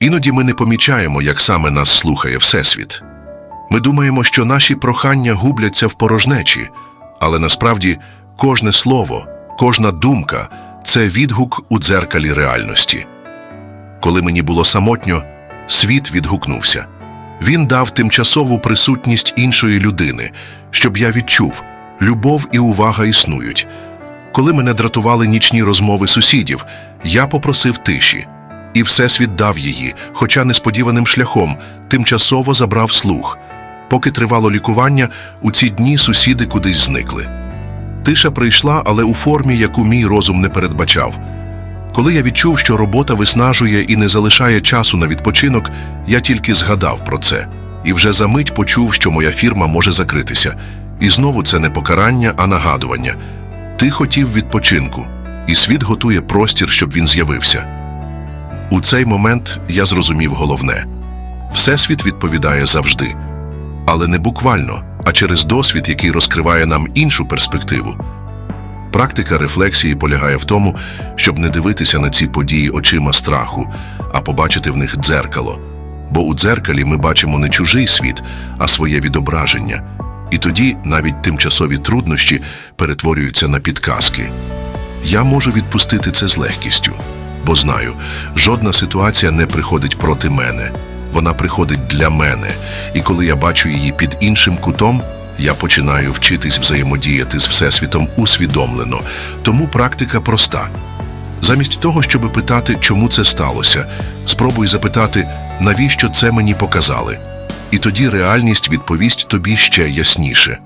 Іноді ми не помічаємо, як саме нас слухає Всесвіт. Ми думаємо, що наші прохання губляться в порожнечі, але насправді кожне слово, кожна думка це відгук у дзеркалі реальності. Коли мені було самотньо, світ відгукнувся. Він дав тимчасову присутність іншої людини, щоб я відчув, любов і увага існують. Коли мене дратували нічні розмови сусідів, я попросив тиші, і Всесвіт дав її, хоча несподіваним шляхом, тимчасово забрав слух. Поки тривало лікування, у ці дні сусіди кудись зникли. Тиша прийшла, але у формі, яку мій розум не передбачав. Коли я відчув, що робота виснажує і не залишає часу на відпочинок, я тільки згадав про це і вже за мить почув, що моя фірма може закритися. І знову це не покарання, а нагадування. Ти хотів відпочинку, і світ готує простір, щоб він з'явився. У цей момент я зрозумів головне: Всесвіт відповідає завжди, але не буквально, а через досвід, який розкриває нам іншу перспективу. Практика рефлексії полягає в тому, щоб не дивитися на ці події очима страху, а побачити в них дзеркало. Бо у дзеркалі ми бачимо не чужий світ, а своє відображення. І тоді навіть тимчасові труднощі перетворюються на підказки. Я можу відпустити це з легкістю, бо знаю, жодна ситуація не приходить проти мене. Вона приходить для мене, і коли я бачу її під іншим кутом, я починаю вчитись взаємодіяти з Всесвітом усвідомлено. Тому практика проста. Замість того, щоб питати, чому це сталося, спробуй запитати, навіщо це мені показали. І тоді реальність відповість тобі ще ясніше.